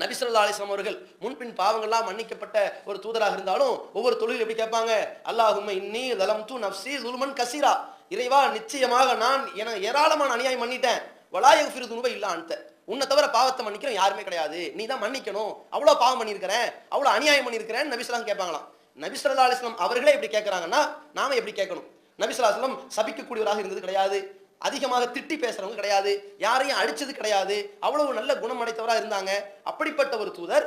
நபிசல்லா அலிஸ்லாம் அவர்கள் முன்பின் பாவங்கள்லாம் மன்னிக்கப்பட்ட ஒரு தூதராக இருந்தாலும் ஒவ்வொரு தொழில் எப்படி கேட்பாங்க? அல்லாஹும்ம இன்னி லலம் தூ நப்சி துல்மன் கசீரா. இறைவா நிச்சயமாக நான் என ஏராளமான அநியாயம் பண்ணிட்டேன் வலாயக ஃபிரு துணுவை இல்ல அந்த உன்னை தவிர பாவத்தை மன்னிக்கிறோம் யாருமே கிடையாது. நீ தான் மன்னிக்கணும். அவ்வளோ பாவம் பண்ணியிருக்கிறேன். அவ்வளோ அநியாயம் பண்ணியிருக்கிறேன்னு நபிஸ்லாம் கேட்பாங்களாம். நபிசல்லா அலிஸ்லாம் அவர்களே எப்படி கேட்குறாங்கன்னா நாம எப்படி கேட்கணும்? நபிசல்லாஸ்லம் சபிக்கக்கூடியவராக இருந்தது கிடையாது. அதிகமாக திட்டி பேசுறவங்க கிடையாது யாரையும் அடிச்சது கிடையாது அவ்வளவு நல்ல குணம் அடைத்தவராக இருந்தாங்க. அப்படிப்பட்ட ஒரு தூதர்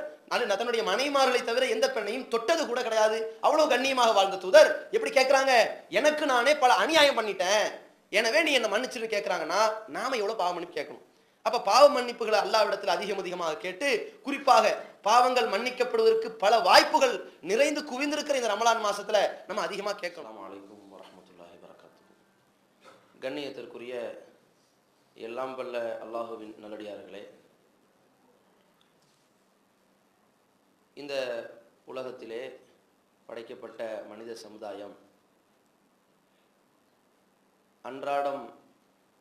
தன்னுடைய மனைமார்களை தவிர எந்த பெண்ணையும் தொட்டது கூட கிடையாது. அவ்வளவு கண்ணியமாக வாழ்ந்த தூதர். எப்படி கேட்கிறாங்க எனக்கு நானே பல அநியாயம் பண்ணிட்டேன். எனவே நீ என்ன மன்னிச்சுன்னு கேட்கறாங்கன்னா நாம எவ்வளவு பாவ மன்னிப்பு கேட்கணும்? அப்ப பாவ மன்னிப்புகளை அல்லாவிடத்தில் அதிகம் அதிகமாக கேட்டு குறிப்பாக பாவங்கள் மன்னிக்கப்படுவதற்கு பல வாய்ப்புகள் நிறைந்து குவிந்திருக்கிற இந்த ரமலான் மாசத்துல நம்ம அதிகமா கேட்கலாம். கண்ணியத்திற்குரிய எல்லாம் வல்ல அல்லாஹுவின் நல்லடியார்களே இந்த உலகத்திலே படைக்கப்பட்ட மனித சமுதாயம் அன்றாடம்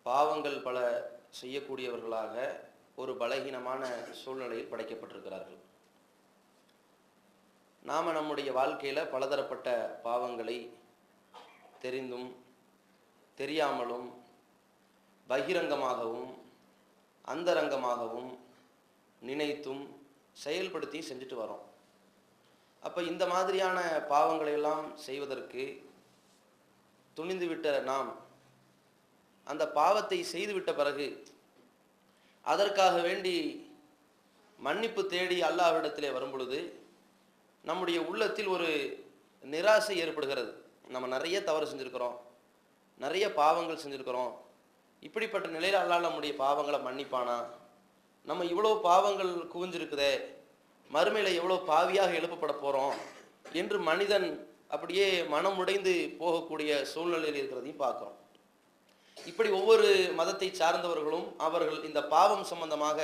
பாவங்கள் பல செய்யக்கூடியவர்களாக ஒரு பலகீனமான சூழ்நிலையில் படைக்கப்பட்டிருக்கிறார்கள். நாம் நம்முடைய வாழ்க்கையில் பலதரப்பட்ட பாவங்களை தெரிந்தும் தெரியாமலும் பகிரங்கமாகவும் அந்தரங்கமாகவும் நினைத்தும் செயல்படுத்தி செஞ்சுட்டு வரோம். அப்போ இந்த மாதிரியான பாவங்களை எல்லாம் செய்வதற்கு துணிந்துவிட்ட நாம் அந்த பாவத்தை செய்துவிட்ட பிறகு அதற்காக வேண்டி மன்னிப்பு தேடி அல்லாஹ்விடத்திலே வரும் பொழுது நம்முடைய உள்ளத்தில் ஒரு நிராசை ஏற்படுகிறது. நம்ம நிறைய தவறு செஞ்சுருக்கிறோம். நிறைய பாவங்கள் செஞ்சுருக்கிறோம். இப்படிப்பட்ட நிலையில் அல்லாஹ் நம்முடைய பாவங்களை மன்னிப்பானா? நம்ம இவ்வளோ பாவங்கள் குவிஞ்சிருக்குதே மறுமையில் எவ்வளோ பாவியாக எழுப்பப்பட போகிறோம் என்று மனிதன் அப்படியே மனம் உடைந்து போகக்கூடிய சூழ்நிலையில் இருக்கிறதையும் பார்க்குறோம். இப்படி ஒவ்வொரு மதத்தை சார்ந்தவர்களும் அவர்கள் இந்த பாவம் சம்பந்தமாக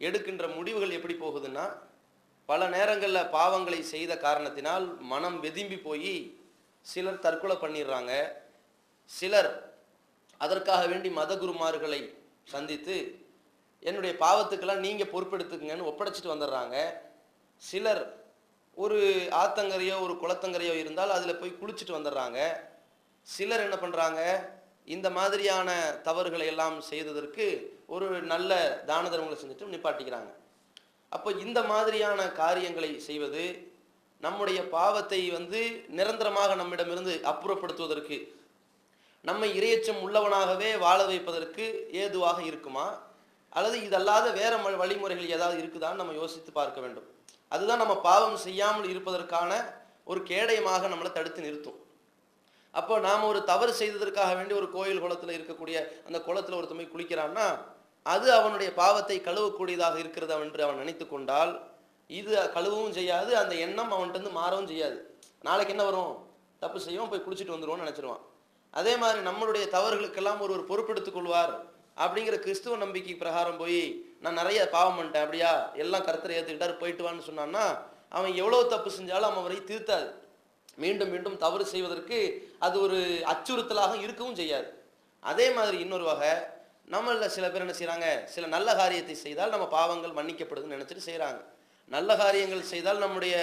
எடுக்கின்ற முடிவுகள் எப்படி போகுதுன்னா பல நேரங்களில் பாவங்களை செய்த காரணத்தினால் மனம் வெதும்பி போய் சிலர் தற்கொலை பண்ணிடுறாங்க. சிலர் அதற்காக வேண்டி மதகுருமார்களை சந்தித்து என்னுடைய பாவத்துக்கெல்லாம் நீங்கள் பொறுப்பெடுத்துக்குங்கன்னு ஒப்படைச்சிட்டு வந்துடுறாங்க. சிலர் ஒரு ஆத்தங்கரையோ ஒரு குளத்தங்கரையோ இருந்தால் அதில் போய் குளிச்சுட்டு வந்துடுறாங்க. சிலர் என்ன பண்ணுறாங்க இந்த மாதிரியான தவறுகளை எல்லாம் செய்ததற்கு ஒரு நல்ல தான தர்மங்களை செஞ்சுட்டு நிப்பாட்டிக்கிறாங்க. அப்போ இந்த மாதிரியான காரியங்களை செய்வது நம்முடைய பாவத்தை வந்து நிரந்தரமாக நம்மிடமிருந்து அப்புறப்படுத்துவதற்கு நம்மை இரையச்சம் உள்ளவனாகவே வாழ வைப்பதற்கு ஏதுவாக இருக்குமா? அல்லது இதல்லாத வேற வழிமுறைகள் ஏதாவது இருக்குதான்னு நம்ம யோசித்து பார்க்க வேண்டும். அதுதான் நம்ம பாவம் செய்யாமல் இருப்பதற்கான ஒரு கேடயமாக நம்மளை தடுத்து நிறுத்தும். அப்போ நாம் ஒரு தவறு செய்ததற்காக வேண்டி ஒரு கோயில் குளத்தில் இருக்கக்கூடிய அந்த குளத்தில் ஒரு தம்பி குளிக்கிறான்னா அது அவனுடைய பாவத்தை கழுவக்கூடியதாக இருக்கிறதா என்று அவன் நினைத்து கொண்டால் இது கழுவவும் செய்யாது அந்த எண்ணம் அவன்கிட்ட இருந்து மாறவும் செய்யாது. நாளைக்கு என்ன வரும்? தப்பு செய்யும் போய் குளிச்சுட்டு வந்துடுவோம்னு நினச்சிருவான். அதே மாதிரி நம்மளுடைய தவறுகளுக்கெல்லாம் ஒரு ஒரு பொறுப்பெடுத்துக் கொள்வார் அப்படிங்கிற கிறிஸ்துவ நம்பிக்கை பிரகாரம் போய் நான் நிறைய பாவம் பண்ணிட்டேன் அப்படியா? எல்லாம் கருத்தரை ஏற்றுக்கிட்டாரு போயிட்டு வான்னு சொன்னான்னா அவன் எவ்வளவு தப்பு செஞ்சாலும் அவன் அவரை திருத்தாது. மீண்டும் மீண்டும் தவறு செய்வதற்கு அது ஒரு அச்சுறுத்தலாக இருக்கவும் செய்யாது. அதே மாதிரி இன்னொரு வகை நம்மள சில பேர் என்ன செய்கிறாங்க சில நல்ல காரியத்தை செய்தால் நம்ம பாவங்கள் மன்னிக்கப்படுதுன்னு நினைச்சிட்டு செய்கிறாங்க நல்ல காரியங்கள் செய்தால் நம்முடைய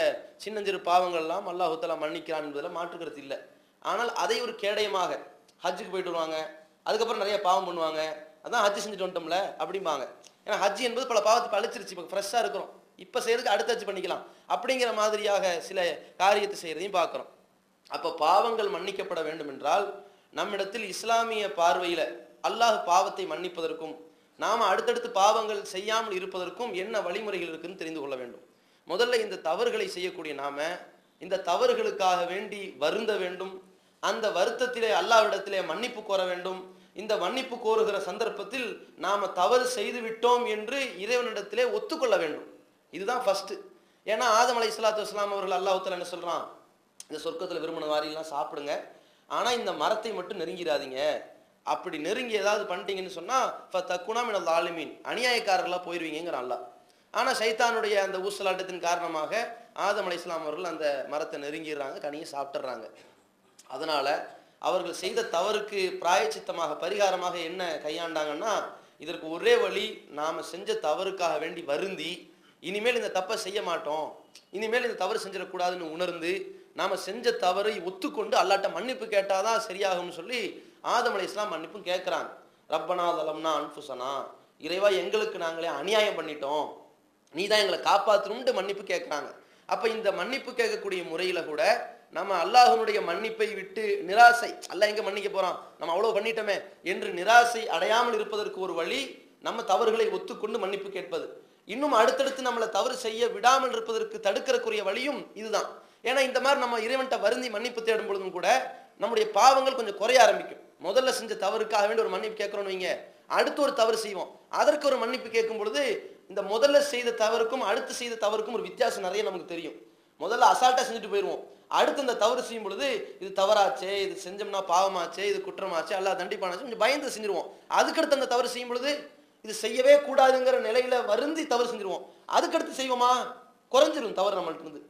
சின்னஞ்சிறு பாவங்கள்லாம் அல்லாஹுத்தலா மன்னிக்கிறான் என்பதில் மாற்றுக்கிறது இல்லை. ஆனால் அதை ஒரு கேடயமாக. ஹஜ்ஜுக்கு போயிட்டு வருவாங்க. அதுக்கப்புறம் நிறைய பாவம் பண்ணுவாங்க. அதான் ஹஜ் செஞ்சுட்டு வந்துட்டோம்ல அப்படிம்பாங்க. ஏன்னா ஹஜ் என்பது பல பாவத்தை அழிச்சிருச்சு. இப்போ ஃப்ரெஷ்ஷாக இருக்கிறோம். இப்போ செய்யறதுக்கு அடுத்த ஹஜ் பண்ணிக்கலாம். அப்படிங்கிற மாதிரியாக சில காரியத்தை செய்யறதையும் பார்க்குறோம். அப்போ பாவங்கள் மன்னிக்கப்பட வேண்டும் என்றால் நம்மிடத்தில் இஸ்லாமிய பார்வையில் அல்லாஹ் பாவத்தை மன்னிப்பதற்கும் நாம் அடுத்தடுத்து பாவங்கள் செய்யாமல் இருப்பதற்கும் என்ன வழிமுறைகள் இருக்குன்னு தெரிந்து கொள்ள வேண்டும். முதல்ல இந்த தவறுகளை செய்யக்கூடிய நாம இந்த தவறுகளுக்காக வேண்டி வருந்த வேண்டும். அந்த வருத்தத்திலே அல்லாவிடத்திலே மன்னிப்பு கோர வேண்டும். இந்த மன்னிப்பு கோருகிற சந்தர்ப்பத்தில் நாம் தவறு செய்து விட்டோம் என்று இறைவனிடத்திலே ஒத்துக்கொள்ள வேண்டும். இதுதான் ஃபஸ்ட்டு ஏன்னா ஆதம் அலை இஸ்லாத்து இஸ்லாம் அவர்கள் அல்லாஹத்தில் என்ன சொல்கிறான் இந்த சொர்க்கத்தில் விரும்பின மாதிரிலாம் சாப்பிடுங்க. ஆனால் இந்த மரத்தை மட்டும் நெருங்கிடாதீங்க. அப்படி நெருங்கி ஏதாவது பண்ணிட்டீங்கன்னு சொன்னா தக்குனாம் என ஆளுமீன் அநியாயக்காரர்களாக போயிடுவீங்கிற அல்லா ஆனால் சைத்தானுடைய அந்த ஊசலாட்டத்தின் காரணமாக ஆதம் அலை இஸ்லாம் அவர்கள் அந்த மரத்தை நெருங்கிடுறாங்க கனியை சாப்பிட்டுறாங்க அதனால் அவர்கள் செய்த தவறுக்கு பிராயச்சித்தமாக பரிகாரமாக என்ன கையாண்டாங்கன்னா இதற்கு ஒரே வழி நாம் செஞ்ச தவறுக்காக வேண்டி வருந்தி இனிமேல் இந்த தப்பை செய்ய மாட்டோம் இனிமேல் இந்த தவறு செஞ்சிடக்கூடாதுன்னு உணர்ந்து நாம் செஞ்ச தவறை ஒத்துக்கொண்டு அல்லாட்ட மன்னிப்பு கேட்டாதான் சரியாகும்னு சொல்லி ஆதம் அலி இஸ்லாம் மன்னிப்பும் கேட்குறாங்க. ரப்பனா தலம்னா அன்புசனா இறைவா எங்களுக்கு நாங்களே அநியாயம் பண்ணிட்டோம் நீ தான் எங்களை காப்பாற்றணும்ட்டு மன்னிப்பு கேட்குறாங்க. அப்போ இந்த மன்னிப்பு கேட்கக்கூடிய முறையில் கூட நம்ம அல்லாஹனுடைய மன்னிப்பை விட்டு நிராசை அல்லாஹ் எங்க மன்னிக்க போறான்? நம்ம அவ்வளவு பண்ணிட்டோமே என்று நிராசை அடையாமல் இருப்பதற்கு ஒரு வழி நம்ம தவறுகளை ஒத்துக்கொண்டு மன்னிப்பு கேட்பது. இன்னும் அடுத்தடுத்து நம்மளை தவறு செய்ய விடாமல் இருப்பதற்கு தடுக்கிறக்குரிய வழியும் இதுதான். ஏன்னா இந்த மாதிரி நம்ம இறைவன்ட்ட வருந்தி மன்னிப்பு தேடும் பொழுதும் கூட நம்முடைய பாவங்கள் கொஞ்சம் குறைய ஆரம்பிக்கும். முதல்ல செஞ்ச தவறுக்காக வேண்டிய ஒரு மன்னிப்பு கேட்கறோம்னு வைங்க. அடுத்து ஒரு தவறு செய்வோம். அதற்கு ஒரு மன்னிப்பு கேட்கும் பொழுது இந்த முதல்ல செய்த தவறுக்கும் அடுத்து செய்த தவறுக்கும் ஒரு வித்தியாசம் நிறைய நமக்கு தெரியும். முதல்ல அசால்ட்டா செஞ்சுட்டு போயிடுவோம் அடுத்து இந்த தவறு செய்யும் பொழுது இது தவறாச்சே இது செஞ்சோம்னா பாவமாச்சே இது குற்றமாச்சே அல்லா தண்டிப்பானாச்சு கொஞ்சம் பயந்து செஞ்சிருவோம். அதுக்கடுத்து அந்த தவறு செய்யும் பொழுது இது செய்யவே கூடாதுங்கிற நிலையில வருந்தி தவறு செஞ்சிருவோம். அதுக்கடுத்து செய்வோமா? குறைஞ்சிரும் தவறு நம்மள்ட்ட இருந்து.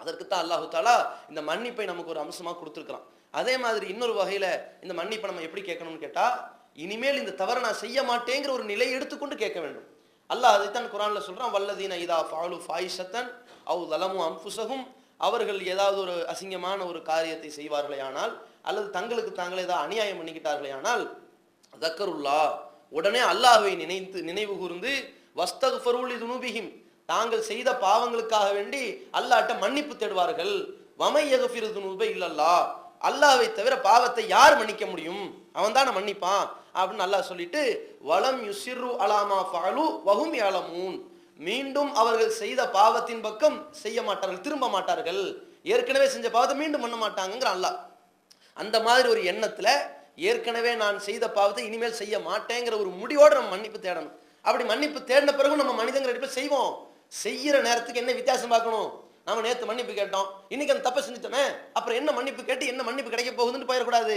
அதற்குத்தான் அல்லாஹு தாலா இந்த மன்னிப்பை நமக்கு ஒரு அம்சமா கொடுத்துருக்கிறான். அதே மாதிரி இன்னொரு வகையில இந்த மன்னிப்பை நம்ம எப்படி கேட்கணும்னு கேட்டா இனிமேல் இந்த தவறை நான் செய்ய மாட்டேங்கிற ஒரு நிலையை எடுத்துக்கொண்டு கேட்க வேண்டும். அல்லாஹ் அதைத்தான் குரானில் சொல்கிறான் வல்லதீன இதா ஃபாலு ஃபாயிஷத்தன் அவு தலமு அம்புசகும் அவர்கள் ஏதாவது ஒரு அசிங்கமான ஒரு காரியத்தை செய்வார்களே ஆனால் அல்லது தங்களுக்கு தாங்களே ஏதாவது அநியாயம் பண்ணிக்கிட்டார்களே ஆனால் தக்கருல்லா. உடனே அல்லாஹுவை நினைத்து நினைவு கூர்ந்து வஸ்தகுஃபருல் துனுபிஹிம். தாங்கள் செய்த பாவங்களுக்காக வேண்டி அல்லாட்ட மன்னிப்பு தேடுவார்கள். வமை யகஃபிரு துனுபை இல்லல்லா. அல்லாவை தவிர பாவத்தை யார் மன்னிக்க முடியும்? அவன் தானே மன்னிப்பான். அப்படின்னு நல்லா சொல்லிட்டு வளம் யுசிரு அலாமா ஃபாலு வகும் யாலமூன் மீண்டும் அவர்கள் செய்த பாவத்தின் பக்கம் செய்ய மாட்டார்கள் திரும்ப மாட்டார்கள். ஏற்கனவே செஞ்ச பாவத்தை மீண்டும் பண்ண மாட்டாங்கங்கிற அல்லாஹ். அந்த மாதிரி ஒரு எண்ணத்துல ஏற்கனவே நான் செய்த பாவத்தை இனிமேல் செய்ய மாட்டேங்கிற ஒரு முடிவோடு நம்ம மன்னிப்பு தேடணும். அப்படி மன்னிப்பு தேடின பிறகு நம்ம மனிதங்கிற அடிப்படையில் செய்வோம். செய்யற நேரத்துக்கு என்ன வித்தியாசம் பார்க்கணும்? நாம நேத்து மன்னிப்பு கேட்டோம். இன்னைக்கு அந்த தப்பை செஞ்சுட்டோமே அப்புறம் என்ன மன்னிப்பு கேட்டு என்ன மன்னிப்பு கிடைக்க போகுதுன்னு போயிடக்கூடாது.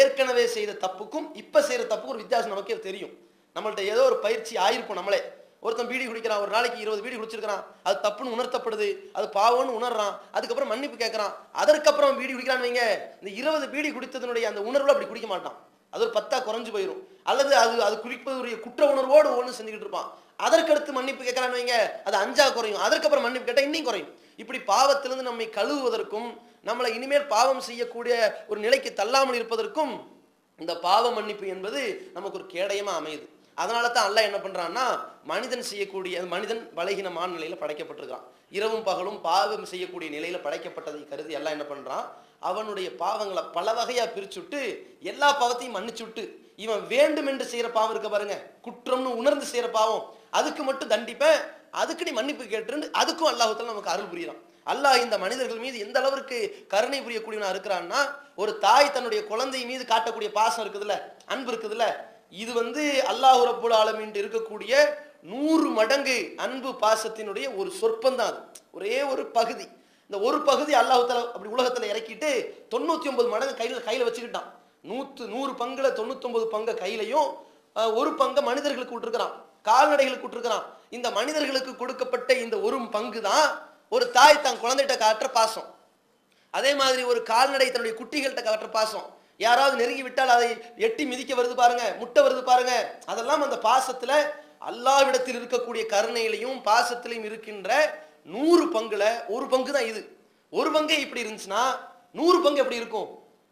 ஏற்கனவே செய்த தப்புக்கும் இப்போ செய்கிற தப்புக்கும் ஒரு வித்தியாசம் நமக்கே தெரியும். நம்மள்ட்ட ஏதோ ஒரு பயிற்சி ஆயிருக்கும் நம்மளே. ஒருத்தன் பீடி குடிக்கிறான் ஒரு நாளைக்கு இருபது பீடி குடிச்சிருக்கிறான் அது தப்புன்னு உணர்த்தப்படுது அது பாவம்னு உணர்றான் அதுக்கப்புறம் மன்னிப்பு கேட்குறான் அதற்கப்புறம் பீடி குடிக்கிறான்னு வைங்க இந்த இருபது பீடி குடித்ததனுடைய அந்த உணர்வுல அப்படி குடிக்க மாட்டான். அது ஒரு பத்தா குறைஞ்சு போயிடும் அல்லது அது அது குடிப்பதுடைய குற்ற உணர்வோடு ஒன்று செஞ்சுக்கிட்டு இருப்பான். அதற்கடுத்து மன்னிப்பு கேட்கறான்னு வைங்க அது அஞ்சா குறையும். அதற்கப்புறம் மன்னிப்பு கேட்டால் இன்னும் குறையும். இப்படி பாவத்திலிருந்து நம்மை கழுவுவதற்கும் நம்மளை இனிமேல் பாவம் செய்யக்கூடிய ஒரு நிலைக்கு தள்ளாமல் இருப்பதற்கும் இந்த பாவ மன்னிப்பு என்பது நமக்கு ஒரு கேடயமா அமையுது. அதனால தான் அல்ல என்ன பண்றான்னா மனிதன் செய்யக்கூடிய மனிதன் பலகீனமான நிலையில படைக்கப்பட்டிருக்கான். இரவும் பகலும் பாவம் செய்யக்கூடிய நிலையில படைக்கப்பட்டதை கருதி எல்லாம் என்ன பண்றான்? அவனுடைய பாவங்களை பல வகையா பிரிச்சுட்டு எல்லா பாவத்தையும் மன்னிச்சுட்டு இவன் வேண்டும் என்று செய்யற பாவம் இருக்க பாருங்க. குற்றம்னு உணர்ந்து செய்யற பாவம். அதுக்கு மட்டும் தண்டிப்பேன் அதுக்கு நீ மன்னிப்பு கேட்டு அதுக்கும் அல்லாஹுத்தால நமக்கு அருள் புரியலாம் அல்லாஹ் இந்த மனிதர்கள் மீது எந்த அளவிற்கு கருணை புரியக்கூடியவனா இருக்கிறான்னா ஒரு தாய் தன்னுடைய குழந்தை மீது காட்டக்கூடிய பாசம் இருக்குதுல்ல அன்பு இருக்குதுல்ல இது வந்து அல்லாஹ் ரப்புல் ஆலமீன் இருக்கக்கூடிய நூறு மடங்கு அன்பு பாசத்தினுடைய ஒரு சொற்பந்தான் அது. ஒரே ஒரு பகுதி. இந்த ஒரு பகுதி அல்லாஹ் அப்படி உலகத்துல இறக்கிட்டு தொண்ணூத்தி ஒன்பது மடங்கு கையில கையில வச்சுக்கிட்டான். நூத்து நூறு பங்குல தொண்ணூத்தொன்பது பங்க கையிலையும் ஒரு பங்கை மனிதர்களுக்கு விட்டுருக்கிறான் கால்நடைகளுக்கு விட்டுருக்கிறான் இந்த மனிதர்களுக்கு கொடுக்கப்பட்ட இந்த ஒரு பங்கு தான் ஒரு தாய் தன் குழந்தைகிட்ட காட்டுற பாசம். அதே மாதிரி ஒரு கால்நடை தன்னுடைய குட்டிகள்கிட்ட காட்டுற பாசம். யாராவது நெருங்கி விட்டால் அதை எட்டி மிதிக்க வருது பாருங்க முட்டை வருது பாருங்க. அதெல்லாம் அந்த பாசத்துல அல்லாவிடத்தில் இருக்கக்கூடிய கருணையிலையும் பாசத்திலையும் இருக்கின்ற நூறு பங்குல ஒரு பங்கு தான் இது. ஒரு பங்கே இப்படி இருந்துச்சுன்னா நூறு பங்கு எப்படி இருக்கும்?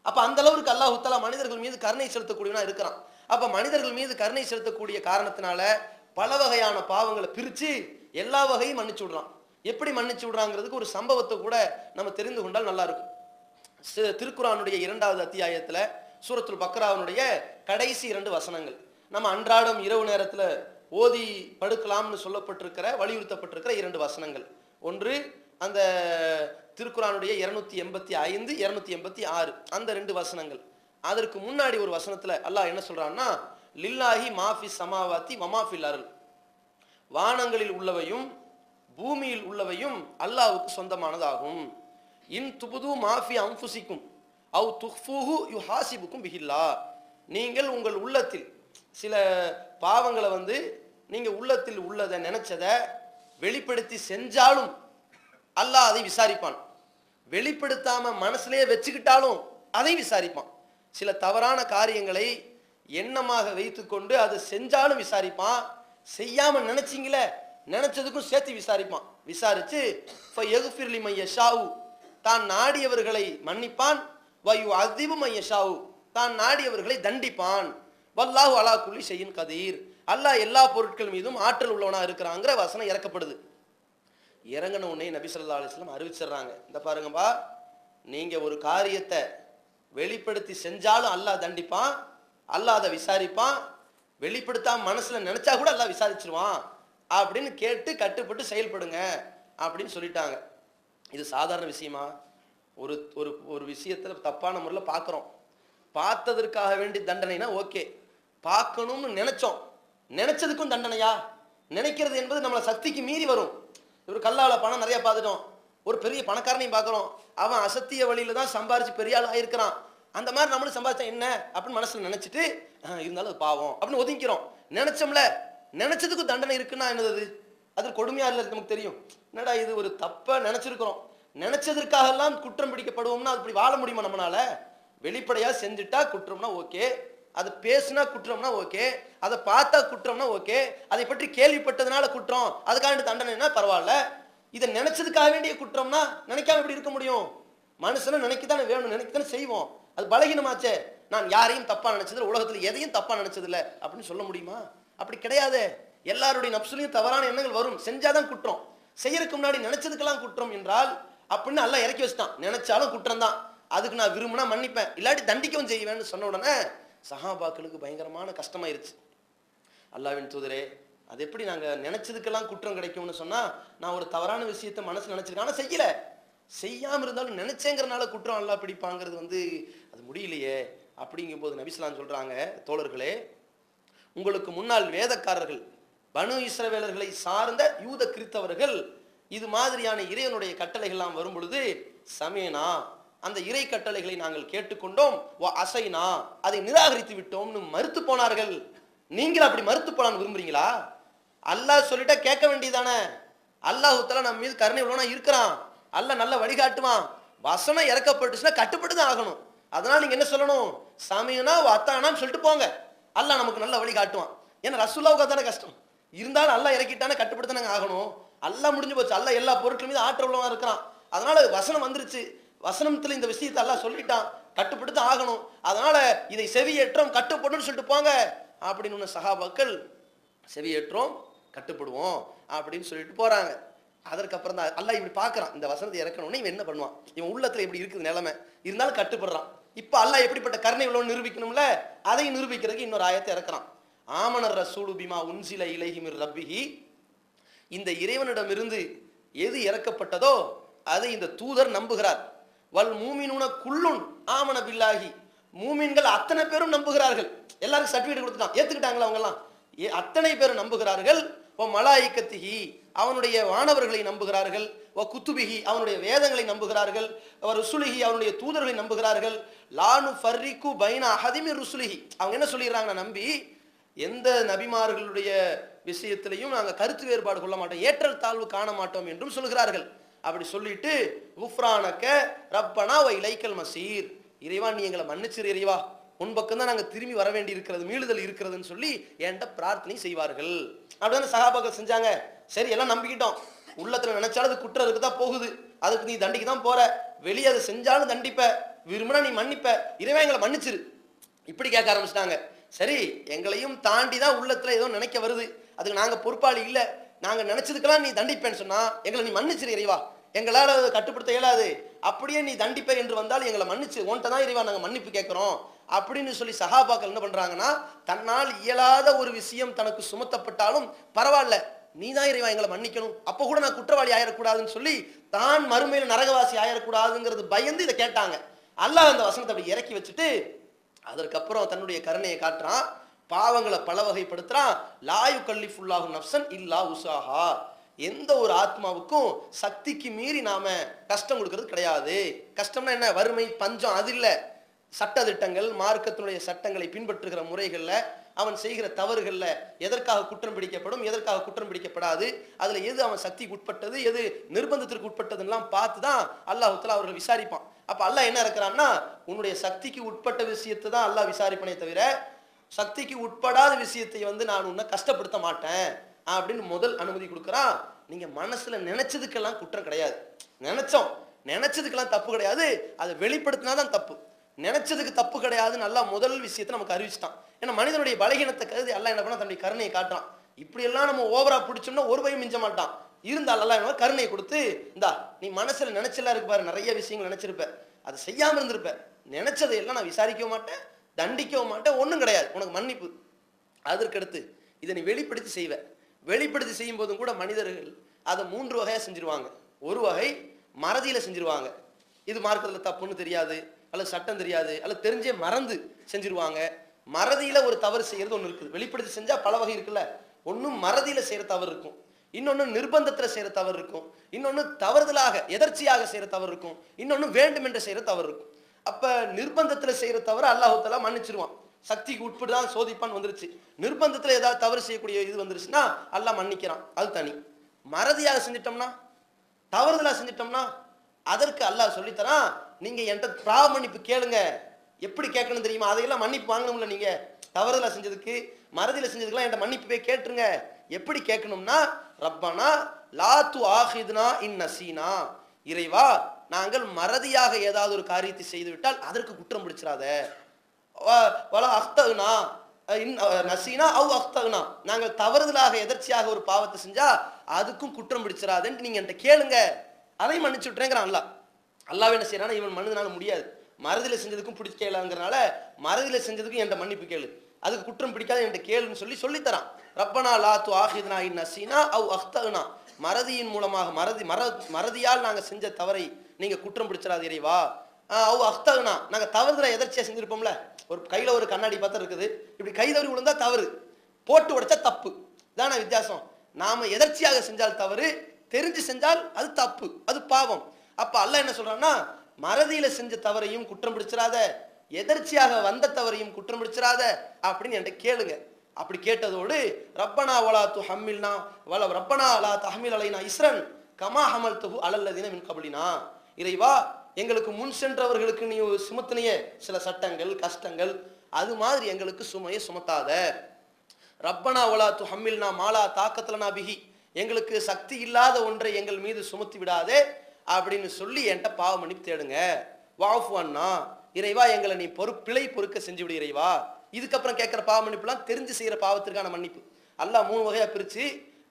அப்ப அந்த அளவுக்கு அல்லாஹ் மனிதர்கள் மீது கருணை செலுத்தக்கூடியவனா இருக்கிறான். அப்ப மனிதர்கள் மீது கருணை செலுத்தக்கூடிய காரணத்தினால பல வகையான பாவங்களை பிரிச்சு எல்லா வகையும் மன்னிச்சு விடுறான். எப்படி மன்னிச்சு விடுறாங்கிறதுக்கு ஒரு சம்பவத்தை கூட நம்ம தெரிந்து கொண்டால் நல்லா இருக்கும் திருக்குறானுடைய இரண்டாவது அத்தியாயத்தில் சூரத்துல் பக்ராவனுடைய கடைசி இரண்டு வசனங்கள். நம்ம அன்றாடம் இரவு நேரத்தில் ஓதி படுக்கலாம்னு சொல்லப்பட்டிருக்கிற வலியுறுத்தப்பட்டிருக்கிற இரண்டு வசனங்கள். ஒன்று அந்த திருக்குறானுடைய இருநூத்தி எண்பத்தி ஐந்து இருநூத்தி எண்பத்தி ஆறு அந்த ரெண்டு வசனங்கள். அதற்கு முன்னாடி ஒரு வசனத்துல அல்லாஹ் என்ன சொல்றான்னா லில்லாஹி மாஃபி சமாவாத்தி வமாஃபில் அருள். வானங்களில் உள்ளவையும் பூமியில் உள்ளவையும் அல்லாவுக்கு சொந்தமானதாகும். இன் துபுது மாஃபி அம்புசிக்கும் அவ் துஃபூஹு யு ஹாசிபுக்கும் பிஹில்லா. நீங்கள் உங்கள் உள்ளத்தில் சில பாவங்களை வந்து நீங்கள் உள்ளத்தில் உள்ளதை நினைச்சதை வெளிப்படுத்தி செஞ்சாலும் அல்லாஹ் அதை விசாரிப்பான். வெளிப்படுத்தாமல் மனசுலேயே வச்சுக்கிட்டாலும் அதை விசாரிப்பான். சில தவறான காரியங்களை எண்ணமாக வைத்துக்கொண்டு அதை செஞ்சாலும் விசாரிப்பான். செய்யாமல் நினச்சிங்களே நினைச்சதுக்கும் சேர்த்து விசாரிப்பான். விசாரிச்சு எகுஃபிர்லி மைய ஷாவு தான் நாடியவர்களை மன்னிப்பான். வயு அதிபு மைய ஷாவு தான் நாடியவர்களை தண்டிப்பான். வல்லாஹு அலா குல்லி செய்யின் கதீர். அல்லாஹ் எல்லா பொருட்கள் மீதும் ஆற்றல் உள்ளவனா இருக்கிறாங்கிற வசனம் இறக்கப்படுது. இறங்கின உடனே நபி சொல்லா அலிஸ்லாம் அறிவிச்சிடுறாங்க. இந்த பாருங்கப்பா நீங்கள் ஒரு காரியத்தை வெளிப்படுத்தி செஞ்சாலும் அல்லாஹ் தண்டிப்பான். அல்லாஹ் அதை விசாரிப்பான். வெளிப்படுத்தாம மனசில் நினச்சா கூட எல்லாம் விசாரிச்சிருவான். அப்படின்னு கேட்டு கட்டுப்பட்டு செயல்படுங்க அப்படின்னு சொல்லிட்டாங்க. இது சாதாரண விஷயமா? ஒரு ஒரு ஒரு விஷயத்தில் தப்பான முறையில் பார்க்குறோம் பார்த்ததற்காக வேண்டி தண்டனைனா ஓகே. பார்க்கணும்னு நினைச்சோம். நினைச்சதுக்கும் தண்டனையா? நினைக்கிறது என்பது நம்மளை சக்திக்கு மீறி வரும். இவர் கல்லால பணம் நிறைய பார்த்துட்டோம். ஒரு பெரிய பணக்காரனையும் பார்க்குறோம். அவன் அசத்திய வழியில தான் சம்பாரிச்சு பெரிய ஆள் ஆயிருக்கிறான் அந்த மாதிரி நம்மளும் சம்பாதிச்சா என்ன? அப்படின்னு மனசுல நினைச்சிட்டு இருந்தாலும் அது பாவம். அப்படின்னு ஒதுங்கிக்கிறோம். நினைச்சோம்ல? நினைச்சதுக்கு தண்டனை இருக்குன்னா என்னது அது? கொடுமையா இல்லை நமக்கு தெரியும். என்னடா இது ஒரு தப்ப நினைச்சிருக்கிறோம். நினைச்சதற்காகலாம் குற்றம் பிடிக்கப்படுவோம்னா அது இப்படி வாழ முடியுமா நம்மளால? வெளிப்படையா செஞ்சுட்டா குற்றம்னா ஓகே. அது பேசுனா குற்றம்னா ஓகே. அதை பார்த்தா குற்றம்னா ஓகே. அதை பற்றி கேள்விப்பட்டதுனால குற்றம். அதுக்காக தண்டனைனா பரவாயில்ல. இதை நினைச்சதுக்காக வேண்டிய குற்றம்னா நினைக்காம எப்படி இருக்க முடியும்? மனுஷனை நினைக்கத்தானே வேணும் நினைக்கத்தானே செய்வோம். அது பலகீனமாச்சே. நான் யாரையும் தப்பா நினைச்சது உலகத்துல எதையும் தப்பா நினைச்சதில்ல அப்படின்னு சொல்ல முடியுமா? அப்படி கிடையாது. எல்லாருடைய நப்சுலையும் தவறான எண்ணங்கள் வரும். செஞ்சாதான் குற்றம். செய்யறதுக்கு முன்னாடி நினைச்சதுக்கெல்லாம் குற்றம் என்றால் அப்படின்னு நல்லா இறக்கி வச்சுட்டான். நினைச்சாலும் குற்றம் தான் அதுக்கு நான் விரும்பினா மன்னிப்பேன். இல்லாட்டி தண்டிக்கவும் செய்வேன்னு சொன்ன உடனே சஹாபாக்களுக்கு பயங்கரமான கஷ்டமாயிருச்சு. அல்லாவின் தூதரே அது எப்படி நாங்க நினைச்சதுக்கெல்லாம் குற்றம் கிடைக்கும்னு சொன்னா நான் ஒரு தவறான விஷயத்தை மனசு நினைச்சிருக்கேன். ஆனா செய்யல. செய்யாம இருந்தாலும் நினைச்சேங்கிறனால குற்றம் நல்லா பிடிப்பாங்கிறது வந்து அது முடியலையே அப்படிங்கும்போது நபிஸ்லாம் சொல்றாங்க தோழர்களே உங்களுக்கு முன்னால் வேதக்காரர்கள் பனு இஸ்ரவேலர்களை சார்ந்த யூத கிறித்தவர்கள் இது மாதிரியான இறைவனுடைய கட்டளைகள்லாம் வரும் பொழுது சமேனா அந்த இறை கட்டளைகளை நாங்கள் கேட்டுக்கொண்டோம். ஓ அசைனா அதை நிராகரித்து விட்டோம்னு மறுத்து போனார்கள். நீங்கள் அப்படி மறுத்து போலான்னு விரும்புறீங்களா? அல்லாஹ் சொல்லிட்டா கேட்க வேண்டியதானே? அல்லாஹ் தஆலா நம்ம மீது கருணை உள்ளவனா இருக்கிறான். அல்லாஹ் நல்ல வழிகாட்டுவான். வசனம் இறக்கப்பட்டுச்சுன்னா கட்டுப்பட்டு தான் ஆகணும். அதனால நீங்க என்ன சொல்லணும்? சாமியனா அத்தானான்னு சொல்லிட்டு போங்க. அல்லா நமக்கு நல்ல வழி காட்டுவான். ஏன்னா ரசுல்லாவுக்கு தானே கஷ்டம். இருந்தாலும் அல்லாஹ் இறக்கிட்டானே கட்டுப்பட்டு தானே ஆகணும். அல்லாஹ் முடிஞ்சு போச்சு. அல்ல எல்லா பொருட்கள் மீது ஆற்றல் இருக்கிறான். அதனால வசனம் வந்துருச்சு. வசனத்தில் இந்த விஷயத்தை எல்லாம் சொல்லிட்டான். கட்டுப்பட்டு தான் ஆகணும். அதனால இதை செவியேற்றோம் கட்டுப்படணும்னு சொல்லிட்டு போங்க. அப்படின்னு உன்ன சகாபாக்கள் செவியேற்றோம் கட்டுப்படுவோம் அப்படின்னு சொல்லிட்டு போறாங்க. அதற்கப்புறம் தான் அல்ல இப்படி பார்க்கறான். இந்த வசனத்தை இறக்கணும்னு இவன் என்ன பண்ணுவான்? இவன் உள்ளத்துல இப்படி இருக்குது நிலைமை. இருந்தாலும் கட்டுப்படுறான். இப்போ அல்லாஹ் எப்படிப்பட்ட கருணை உள்ளவன் நிரூபிக்கணும்ல? அதை நிரூபிக்கிறதுக்கு இன்னொரு ஆயத்தை இறக்குறான். ஆமனர் ரசூலு பிமா உன்சில இலகிமிர் ரப்பிஹி. இந்த இறைவனிடமிருந்து எது இறக்கப்பட்டதோ அதை இந்த தூதர் நம்புகிறார். வல் மூமினுன குள்ளுன் ஆமன பில்லாஹி. மூமின்கள் அத்தனை பேரும் நம்புகிறார்கள். எல்லாரும் சர்டிஃபிகேட் கொடுத்துட்டான். ஏத்துக்கிட்டாங்களா அவங்கெல்லாம்? அத்தனை பேர் நம்புகிறார்கள். ஓ மலாய்க்கத்திஹி அவனுடைய வானவர்களை நம்புகிறார்கள். ஓ குத்துபிகி அவனுடைய வேதங்களை நம்புகிறார்கள். ஓ ருசுலிகி அவனுடைய தூதர்களை நம்புகிறார்கள். லானு ஃபர்ரிக்கு பைனா அஹதிமி ருசுலிகி அவங்க என்ன சொல்லிடுறாங்கன்னு நம்பி எந்த நபிமார்களுடைய விஷயத்திலையும் நாங்கள் கருத்து வேறுபாடு கொள்ள மாட்டோம் ஏற்றல் தாழ்வு காண மாட்டோம் என்றும் சொல்கிறார்கள் அப்படி சொல்லிட்டு உஃப்ரானக்க ரப்பனா ஓ இலைக்கல் மசீர். இறைவா நீ எங்களை மன்னிச்சிரு இறைவா. உன் பக்கம் தான் நாங்கள் திரும்பி வர வேண்டி இருக்கிறது மீளுதல் இருக்கிறதுன்னு சொல்லி என்கிட்ட பிரார்த்தனை செய்வார்கள். அப்படிதானே சகாபாக்கள் செஞ்சாங்க? சரி எல்லாம் நம்பிக்கிட்டோம். உள்ளத்துல நினைச்சாலும் அது குற்றம் இருக்கு தான் போகுது. அதுக்கு நீ தண்டிக்கு தான் போற. வெளியே அதை செஞ்சாலும் தண்டிப்ப. விரும்பினா நீ மன்னிப்ப. இறைவன் எங்களை மன்னிச்சிரு. இப்படி கேட்க ஆரம்பிச்சிட்டாங்க. சரி எங்களையும் தாண்டி தான் உள்ளத்துல ஏதோ நினைக்க வருது. அதுக்கு நாங்க பொறுப்பாளி இல்லை. நாங்க நினைச்சதுக்கெல்லாம் நீ தண்டிப்பேன்னு சொன்னா எங்களை நீ மன்னிச்சிரு இறைவா. எங்களால் அதை கட்டுப்படுத்த இயலாது. அப்படியே நீ தண்டிப்ப என்று வந்தால் எங்களை மன்னிச்சு உன்கிட்ட தான் இறைவா நாங்கள் மன்னிப்பு கேட்குறோம். அப்படின்னு சொல்லி சகாபாக்கள் என்ன பண்ணுறாங்கன்னா தன்னால் இயலாத ஒரு விஷயம் தனக்கு சுமத்தப்பட்டாலும் பரவாயில்ல நீ தான் இறைவா எங்களை மன்னிக்கணும். அப்போ கூட நான் குற்றவாளி ஆயிடக்கூடாதுன்னு சொல்லி தான் மறுமையில் நரகவாசி ஆயிடக்கூடாதுங்கிறது பயந்து இதை கேட்டாங்க. அல்லாஹ் அந்த வசனத்தை அப்படி இறக்கி வச்சுட்டு அதற்கப்புறம் தன்னுடைய கருணையை காட்டுறான். பாவங்களை பல வகைப்படுத்துறான் லாயு கல்லிஃபுல்லாஹு நப்சன் இல்லா உசாஹா எந்த ஒரு ஆத்மாவுக்கும் சக்திக்கு மீறி நாம கஷ்டம் கொடுக்கறது கிடையாது. கஷ்டம்னா என்ன? வறுமை பஞ்சம் அது இல்ல. சட்டதிட்டங்கள் மார்க்கத்தினுடைய சட்டங்களை பின்பற்றுகிற முறைகள்ல அவன் செய்கிற தவறுகள்ல எதற்காக குற்றம் பிடிக்கப்படும் எதற்காக குற்றம் பிடிக்கப்படாது அதுல எது அவன் சக்திக்கு உட்பட்டது எது நிர்பந்தத்திற்கு உட்பட்டதுலாம் பார்த்து தான் அல்லாஹுத்தலா அவர்கள் விசாரிப்பான். அப்ப அல்லாஹ் என்ன இருக்கிறான்னா உன்னுடைய சக்திக்கு உட்பட்ட விஷயத்தை தான் அல்லாஹ் விசாரிப்பனே தவிர சக்திக்கு உட்படாத விஷயத்தை வந்து நான் உன்னை கஷ்டப்படுத்த மாட்டேன். அப்படின்னு முதல் அனுமதி கொடுக்குறா. நீங்க மனசுல நினைச்சதுக்கெல்லாம் குற்றம் கிடையாது. நினைச்சோம். நினைச்சதுக்கெல்லாம் தப்பு கிடையாது. அதை வெளிப்படுத்தினாதான் தப்பு. நினைச்சதுக்கு தப்பு கிடையாது. நல்லா முதல் விஷயத்தை நமக்கு அறிவிச்சிட்டான். ஏன்னா மனிதனுடைய பலகீனத்தை கருதி எல்லாம் என்ன பண்ணா தன்னுடைய கருணையை காட்டுறான். இப்படி எல்லாம் நம்ம ஓவரா பிடிச்சோம்னா ஒரு பயம் மிஞ்ச மாட்டான். இருந்தால் எல்லாம் என்ன கருணையை கொடுத்து இந்தா நீ மனசுல நினைச்செல்லாம் இருக்கு பாரு. நிறைய விஷயங்கள் நினைச்சிருப்ப. அதை செய்யாம இருந்திருப்ப. நினைச்சதை எல்லாம் நான் விசாரிக்கவும் மாட்டேன். தண்டிக்கவும் மாட்டேன். ஒன்றும் கிடையாது. உனக்கு மன்னிப்பு. அதற்கடுத்து இதை நீ வெளிப்படுத்தி செய்வேன் வெளிப்படுத்தி செய்யும் போதும் கூட மனிதர்கள் அதை மூன்று வகையாக செஞ்சிருவாங்க. ஒரு வகை மறதியில் செஞ்சிருவாங்க. இது மார்க்கத்தில் தப்புன்னு தெரியாது அல்லது சட்டம் தெரியாது அல்லது தெரிஞ்சே மறந்து செஞ்சிருவாங்க. மறதியில் ஒரு தவறு செய்யறது ஒன்று இருக்குது. வெளிப்படுத்தி செஞ்சால் பல வகை இருக்குல்ல. ஒன்றும் மறதியில் செய்கிற தவறு இருக்கும். இன்னொன்று நிர்பந்தத்தில் செய்கிற தவறு இருக்கும். இன்னொன்று தவறுதலாக எதர்ச்சியாக செய்கிற தவறு இருக்கும். இன்னொன்னு வேண்டுமென்று செய்கிற தவறு இருக்கும். அப்போ நிர்பந்தத்தில் செய்கிற தவறு அல்லாஹுத்தலா மன்னிச்சிருவான். சக்திக்கு உட்பட்டு தான் சோதிப்பான் வந்துருச்சு. நிர்பந்தத்தில் ஏதாவது தவறு செய்யக்கூடிய இது வந்துருச்சுன்னா அல்லாஹ் மன்னிக்கிறான். அது தனி. மறதியாக செஞ்சிட்டோம்னா தவறுதலாக செஞ்சிட்டோம்னா அதற்கு அல்லாஹ் சொல்லித்தரான் நீங்கள் என்கிட்ட பிராவ மன்னிப்பு கேளுங்க. எப்படி கேட்கணும் தெரியுமா? அதையெல்லாம் மன்னிப்பு வாங்கணும்ல நீங்கள் தவறுதலாக செஞ்சதுக்கு மறதியில் செஞ்சதுக்கெல்லாம் என்கிட்ட மன்னிப்பு போய் கேட்டுருங்க. எப்படி கேட்கணும்னா ரப்பானா லாத்து ஆஹிதுனா இன் நசீனா. இறைவா நாங்கள் மறதியாக ஏதாவது ஒரு காரியத்தை செய்துவிட்டால் அதற்கு குற்றம் பிடிச்சிடாத. வல அக்தகுனா இன் நசீனா அவ் அக்தகுனா. நாங்கள் தவறுதலாக எதர்ச்சியாக ஒரு பாவத்தை செஞ்சா அதுக்கும் குற்றம் பிடிச்சிடாதுன்ட்டு நீங்க என்கிட்ட கேளுங்க. அதையும் மன்னிச்சு விட்டுறேங்கிறான் அல்லா அல்லாஹ் என்ன செய்யறானா இவன் மனதுனால முடியாது. மறதியில் செஞ்சதுக்கும் பிடிச்சி கேளாங்கிறனால மறதியில் செஞ்சதுக்கும் என்கிட்ட மன்னிப்பு கேளு. அதுக்கு குற்றம் பிடிக்காத என்கிட்ட கேளுன்னு சொல்லி சொல்லித்தரான். ரப்பனா லா து ஆஹிதுனா இன் நசீனா அவ் அக்தகுனா. மறதியின் மூலமாக மறதி மற மறதியால் நாங்கள் செஞ்ச தவறை நீங்க குற்றம் பிடிச்சிடாது இறைவா. ஓ அக்தகுனா நாங்கள் தவறுதல எதர்ச்சியாக செஞ்சுருப்போம்ல. ஒரு கையில் ஒரு கண்ணாடி பாத்திரம் இருக்குது. இப்படி கை தவறி விழுந்தா தவறு. போட்டு உடைச்சா தப்பு. இதான வித்தியாசம். நாம் எதர்ச்சியாக செஞ்சால் தவறு தெரிஞ்சு செஞ்சால் அது தப்பு அது பாவம். அப்போ அல்ல என்ன சொல்கிறான்னா மறதியில் செஞ்ச தவறையும் குற்றம் பிடிச்சிடாத எதர்ச்சியாக வந்த தவறையும் குற்றம் பிடிச்சிடாத அப்படின்னு என்கிட்ட கேளுங்க. அப்படி கேட்டதோடு ரப்பனா ஒலா து ஹம்மில்னா வல ரப்பனா அலா தஹமில் அலைனா இஸ்ரன் கமா ஹமல் துஹு அலல்லதீன மின் கபலினா. இறைவா எங்களுக்கு முன் சென்றவர்களுக்கு நீ சுமத்தினிய சில சட்டங்கள் கஷ்டங்கள் அது மாதிரி எங்களுக்கு சுமையை சுமத்தாத. ரப்பனா ஒலா து ஹம்மில்னா மாலா தாக்கத்துலனா பிஹி. எங்களுக்கு சக்தி இல்லாத ஒன்றை எங்கள் மீது சுமத்தி விடாதே அப்படின்னு சொல்லி என்கிட்ட பாவ மன்னிப்பு தேடுங்க. வாஃபு அண்ணா இறைவா எங்களை நீ பொறு பிழை பொறுக்க செஞ்சு விடு இறைவா. இதுக்கப்புறம் கேட்குற பாவ மன்னிப்புலாம் தெரிஞ்சு செய்கிற பாவத்திற்கான மன்னிப்பு. அல்லாஹ் மூணு வகையாக பிரித்து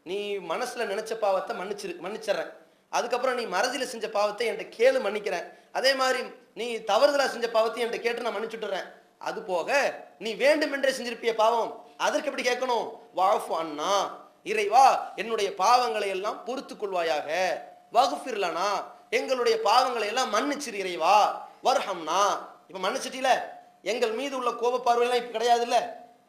நீ மனசில் நினச்ச பாவத்தை மன்னிச்சிரு மன்னிச்சிட்றேன். அதுக்கப்புறம் நீ மறதியில் செஞ்ச பாவத்தை என்கிட்ட கேளு மன்னிக்கிறேன். அதே மாதிரி நீ தவறுதலாக செஞ்ச பாவத்தை என்கிட்ட கேட்டு நான் மன்னிச்சுட்டுறேன். அது போக நீ வேண்டுமென்றே செஞ்சிருப்பிய பாவம் அதற்கு எப்படி கேட்கணும்? வாஃபு அண்ணா இறைவா என்னுடைய பாவங்களை எல்லாம் பொறுத்து கொள்வாயாக. வகுப்பிர்லனா எங்களுடைய பாவங்களை எல்லாம் மன்னிச்சிரு இறைவா. வர்ஹம்னா இப்ப மன்னிச்சிட்டீல? எங்கள் மீது உள்ள கோப பார்வையெல்லாம் இப்ப கிடையாது இல்ல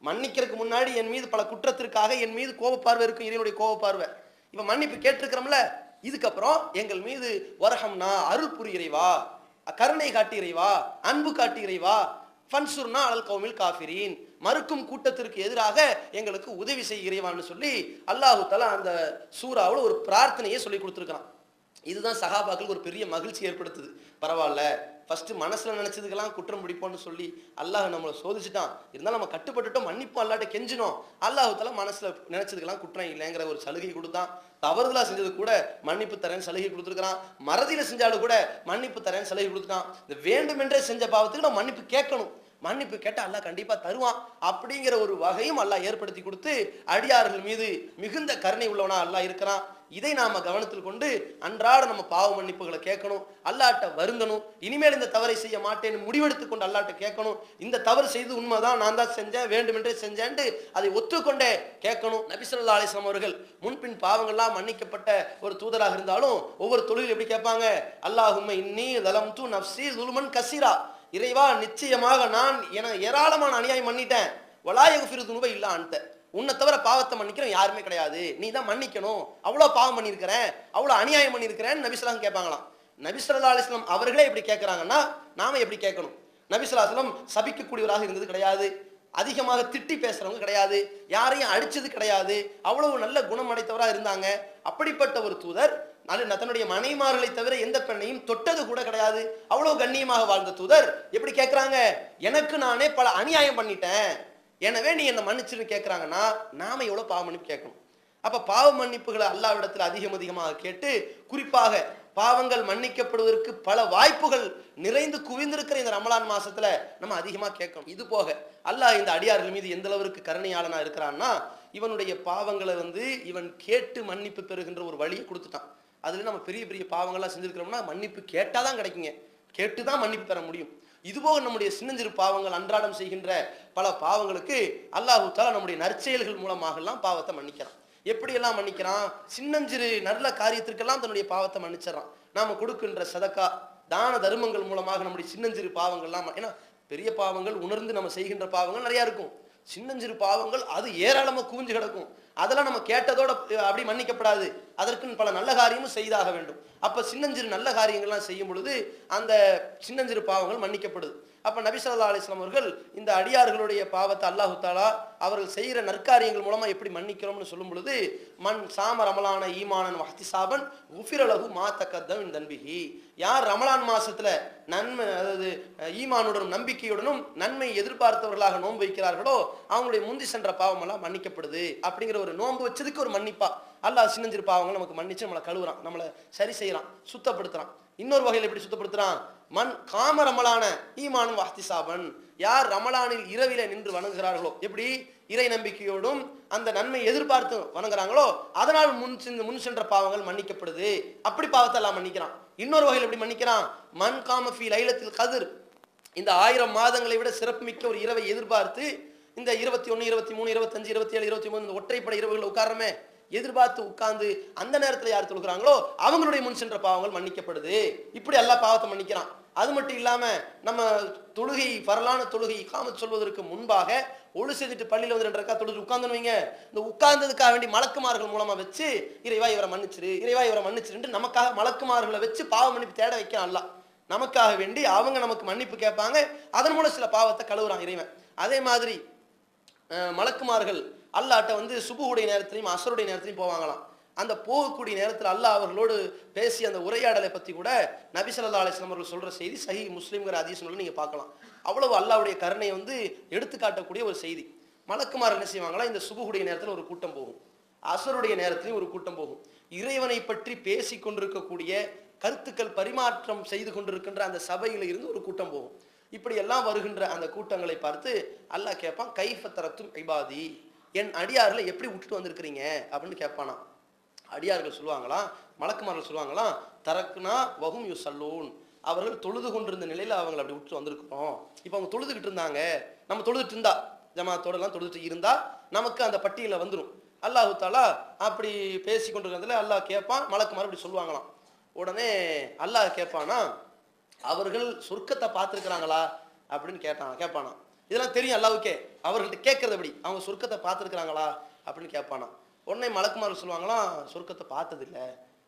மன்னிக்கிறதுக்கு முன்னாடி என் மீது பல குற்றத்திற்காக என் மீது கோப பார்வை இருக்கும் இறைவனுடைய கோப பார்வை இப்ப மன்னிப்பு கேட்டிருக்கிறோம்ல? இதுக்கப்புறம் எங்கள் மீது வரஹம்னா அருள் புரி கருணை காட்டி அன்பு காட்டி ஃபன்சுர்னா அலல் கௌமில் காஃபிரீன் மறுக்கும் கூட்டத்திற்கு எதிராக எங்களுக்கு உதவி செய்கிறேவான்னு சொல்லி அல்லாஹு தலா அந்த சூறாவில் ஒரு பிரார்த்தனையை சொல்லி கொடுத்துருக்கான் இதுதான் சகாபாக்களுக்கு ஒரு பெரிய மகிழ்ச்சி ஏற்படுத்துது. பரவாயில்ல. ஃபஸ்ட்டு மனசில் நினச்சதுக்கெல்லாம் குற்றம் பிடிப்போம்னு சொல்லி அல்லாஹ் நம்மளை சோதிச்சுட்டான். இருந்தாலும் நம்ம கட்டுப்பட்டுட்டோம் மன்னிப்போம் அல்லாட்ட கெஞ்சினோம். அல்லாஹ் மனசில் நினச்சதுக்கெல்லாம் குற்றம் இல்லைங்கிற ஒரு சலுகை கொடுத்தான். தவறுதலாக செஞ்சது கூட மன்னிப்பு தரேன்னு சலுகை கொடுத்துருக்கான் மறதியில் செஞ்சாலும் கூட மன்னிப்பு தரேன்னு சலுகை கொடுத்துட்டான். இந்த வேண்டுமென்றே செஞ்ச பாவத்துக்கு நம்ம மன்னிப்பு கேட்கணும். மன்னிப்பு கேட்டால் அல்லாஹ் கண்டிப்பாக தருவான். அப்படிங்கிற ஒரு வகையும் அல்லாஹ் ஏற்படுத்தி கொடுத்து அடியார்கள் மீது மிகுந்த கருணை உள்ளவனா அல்லாஹ் இருக்கிறான். இதை நாம கவனத்தில் கொண்டு அன்றாட நம்ம பாவ மன்னிப்புகளை கேட்கணும் அல்லாட்ட வருந்தணும் இனிமேல் இந்த தவறை செய்ய மாட்டேன்னு முடிவெடுத்து கொண்டு அல்லாட்ட கேட்கணும். இந்த தவறு செய்து உண்மைதான் நான் தான் செஞ்சேன் வேண்டுமென்றே செஞ்சேன்ட்டு அதை ஒத்துக்கொண்டே கேட்கணும். நபிசல்லா அலிஸ்லாம் அவர்கள் முன்பின் பாவங்கள்லாம் மன்னிக்கப்பட்ட ஒரு தூதராக இருந்தாலும் ஒவ்வொரு தொழில் எப்படி கேட்பாங்க? அல்லாஹுமை இன்னி தலம் தூ நப்சி துலுமன் கசீரா இறைவா நிச்சயமாக நான் என ஏராளமான அநியாயம் பண்ணிட்டேன் வலாயகு ஃபிரு துணுவை இல்லா அன்ட்ட உன்னை தவிர பாவத்தை மன்னிக்கிறோம் யாருமே கிடையாது. நீ தான் மன்னிக்கணும். அவ்வளோ பாவம் பண்ணியிருக்கிறேன். அவ்வளோ அநியாயம் பண்ணியிருக்கிறேன்னு நபிஸ்லாம் கேட்பாங்களாம். நபிஸ்வல்லா அலிஸ்லாம் அவர்களே எப்படி கேட்குறாங்கன்னா நாம எப்படி கேட்கணும்? நபிஸ்வலாஸ்லம் சபிக்கக்கூடியவராக இருந்தது கிடையாது. அதிகமாக திட்டி பேசுறவங்க கிடையாது. யாரையும் அடிச்சது கிடையாது. அவ்வளவு நல்ல குணம் அடைத்தவராக இருந்தாங்க. அப்படிப்பட்ட ஒரு தூதர் தன்னுடைய மனைமார்களை தவிர எந்த பெண்ணையும் தொட்டது கூட கிடையாது. அவ்வளவு கண்ணியமாக வாழ்ந்த தூதர். எப்படி கேட்குறாங்க? எனக்கு நானே பல அநியாயம் பண்ணிட்டேன். எனவே நீ என்ன மன்னிச்சுன்னு கேட்குறாங்கன்னா நாம எவ்வளோ பாவ மன்னிப்பு கேட்கணும்? அப்போ பாவ மன்னிப்புகளை அல்லாவிடத்தில் அதிகம் அதிகமாக கேட்டு குறிப்பாக பாவங்கள் மன்னிக்கப்படுவதற்கு பல வாய்ப்புகள் நிறைந்து குவிந்திருக்கிற இந்த ரமலான் மாசத்துல நம்ம அதிகமாக கேட்கணும். இது போக அல்லாஹ் இந்த அடியார்கள் மீது எந்த அளவிற்கு கருணையாளனா இருக்கிறான்னா இவனுடைய பாவங்களை வந்து இவன் கேட்டு மன்னிப்பு பெறுகின்ற ஒரு வழியை கொடுத்துட்டான். அதுல நம்ம பெரிய பெரிய பாவங்கள்லாம் செஞ்சிருக்கிறோம்னா மன்னிப்பு கேட்டாதான் கிடைக்குங்க. கேட்டு தான் மன்னிப்பு பெற முடியும். இதுபோக நம்முடைய சின்னஞ்சிறு பாவங்கள் அன்றாடம் செய்கின்ற பல பாவங்களுக்கு அல்லாஹு தாலா நம்முடைய நற்செயல்கள் மூலமாகலாம் பாவத்தை மன்னிக்கிறான். எப்படியெல்லாம் மன்னிக்கிறான்? சின்னஞ்சிறு நல்ல காரியத்திற்கெல்லாம் தன்னுடைய பாவத்தை மன்னிச்சிடறான். நாம் கொடுக்கின்ற சதக்கா தான தர்மங்கள் மூலமாக நம்முடைய சின்னஞ்சிறு பாவங்கள்லாம் ஏன்னா பெரிய பாவங்கள் உணர்ந்து நம்ம செய்கின்ற பாவங்கள் நிறையா இருக்கும். சின்னஞ்சிறு பாவங்கள் அது ஏராளமாக குவிஞ்சு கிடக்கும். அதெல்லாம் நம்ம கேட்டதோட அப்படி மன்னிக்கப்படாது. அதற்குன்னு பல நல்ல காரியமும் செய்தாக வேண்டும். அப்போ சின்னஞ்சிறு நல்ல காரியங்கள்லாம் செய்யும் பொழுது அந்த சின்னஞ்சிறு பாவங்கள் மன்னிக்கப்படுது. அப்ப நபி ஸல்லல்லாஹு அவர்கள் இந்த அடியார்களுடைய பாவத்தை அல்லாஹு தாலா அவர்கள் செய்கிற நற்காரியங்கள் மூலமா எப்படி மன்னிக்கிறோம்னு சொல்லும் பொழுது மண் சாம ரமலான ஈமானன் வஹ்திசாபன் உஃபிரலகு மா தக்கத்தம் இன் தன்பிஹி. யார் ரமலான் மாசத்துல நன்மை அதாவது ஈமானுடனும் நம்பிக்கையுடனும் நன்மை எதிர்பார்த்தவர்களாக நோன்பு வைக்கிறார்களோ அவங்களுடைய முந்தி சென்ற பாவம் எல்லாம் மன்னிக்கப்படுது அப்படிங்கிற ஒரு நோன்பு வச்சதுக்கு ஒரு மன்னிப்பா. அல்லாஹ் சின்னஞ்சிரு பாவங்கள் நமக்கு மன்னிச்சு நம்மளை கழுவுறான் நம்மளை சரி செய்யறான் சுத்தப்படுத்துறான். இன்னொரு வகையில் எப்படி சுத்தப்படுத்துறான்? மண் காம ரமலான ஈமானும் வஹ்திசாபன். யார் ரமலானில் இரவில நின்று வணங்குகிறார்களோ எப்படி? இறை நம்பிக்கையோடும் அந்த நன்மை எதிர்பார்த்து வணங்குறாங்களோ அதனால் முன் சென்று முன் சென்ற பாவங்கள் மன்னிக்கப்படுது. அப்படி பாவத்தை எல்லாம் மன்னிக்கிறான். இன்னொரு வகையில் எப்படி மன்னிக்கிறான்? மண் காமஃபி லைலத்தில் கதிர். இந்த ஆயிரம் மாதங்களை விட சிறப்புமிக்க ஒரு இரவை எதிர்பார்த்து இந்த இருபத்தி ஒன்று இருபத்தி மூணு இருபத்தஞ்சு இருபத்தி ஏழு இருபத்தி மூணு இந்த ஒற்றைப்படை இரவுகள் உட்காரமே எதிர்பார்த்து உட்கார்ந்து அந்த நேரத்தில் யார் தொழுகிறாங்களோ அவங்களுடைய முன் சென்ற பாவங்கள் மன்னிக்கப்படுது. இப்படி எல்லா பாவத்தை மன்னிக்கிறான். அது மட்டும் இல்லாமல் நம்ம தொழுகை வரலான தொழுகை காம சொல்வதற்கு முன்பாக ஒழு செய்துட்டு பள்ளியில் வந்து ரெண்டு ரெக்கா தொழுது உட்கார்ந்து வைங்க. இந்த உட்கார்ந்ததுக்காக வேண்டி மலக்குமார்கள் மூலமாக வச்சு இறைவா இவரை மன்னிச்சிரு இறைவா இவரை மன்னிச்சிருன்ட்டு நமக்காக மலக்குமார்களை வச்சு பாவ மன்னிப்பு தேட வைக்கிறான் நமக்காக வேண்டி அவங்க நமக்கு மன்னிப்பு கேட்பாங்க. அதன் மூலம் சில பாவத்தை கழுவுறான் இறைவன். அதே மாதிரி மலக்குமார்கள் அல்லாட்ட வந்து சுபுவுடைய நேரத்திலையும் அசருடைய நேரத்திலையும் போவாங்களாம். அந்த போகக்கூடிய நேரத்தில் அல்லாஹ் அவர்களோடு பேசி அந்த உரையாடலை பற்றி கூட நபிசல்லா அலிஸ்லாம் அவர்கள் சொல்கிற செய்தி சஹி முஸ்லீம்கிற அதிசயம் நீங்கள் பார்க்கலாம். அவ்வளவு அல்லாவுடைய கருணையை வந்து எடுத்துக்காட்டக்கூடிய ஒரு செய்தி. மலக்குமார் என்ன செய்வாங்களா இந்த சுபுகுடைய நேரத்தில் ஒரு கூட்டம் போகும். அசருடைய நேரத்திலையும் ஒரு கூட்டம் போகும். இறைவனை பற்றி பேசி கொண்டிருக்கக்கூடிய கருத்துக்கள் பரிமாற்றம் செய்து கொண்டிருக்கின்ற அந்த சபையில் இருந்து ஒரு கூட்டம் போகும். இப்படி எல்லாம் வருகின்ற அந்த கூட்டங்களை பார்த்து அல்லாஹ் கேட்பான் கைஃப தரத்தும் ஐபாதி என் அடியார்ல எப்படி விட்டுட்டு வந்திருக்கிறீங்க? அப்படின்னு கேட்பானா அடியார்கள் சொல்லுவாங்களாம் மலக்குமார்கள் சொல்லுவாங்களாம் தரக்குனா வகும் யூ சல்லூன் அவர்கள் தொழுது கொண்டிருந்த நிலையில் அவங்களை அப்படி விட்டுட்டு வந்திருக்கிறோம். இப்போ அவங்க தொழுதுகிட்டு இருந்தாங்க. நம்ம தொழுதுட்டு இருந்தா ஜமாத்தோடலாம் தொழுதுட்டு இருந்தா நமக்கு அந்த பட்டியலில் வந்துடும் அல்லாஹு தாலா அப்படி பேசி கொண்டிருக்கிறதுல அல்லாஹ் கேட்பான் மலக்குமார் அப்படி சொல்லுவாங்களாம். உடனே அல்லாஹ் கேட்பானா அவர்கள் சொர்க்கத்தை பார்த்துருக்குறாங்களா? அப்படின்னு கேட்டான் கேட்பானா இதெல்லாம் தெரியும் அல்லாவுக்கே. அவர்கள்ட்ட கேட்கறது எப்படி அவங்க சொர்க்கத்தை பார்த்துருக்குறாங்களா? அப்படின்னு கேட்பானா உடனே மலக்குமார் சொல்லுவாங்களாம் சொர்க்கத்தை பார்த்ததில்ல.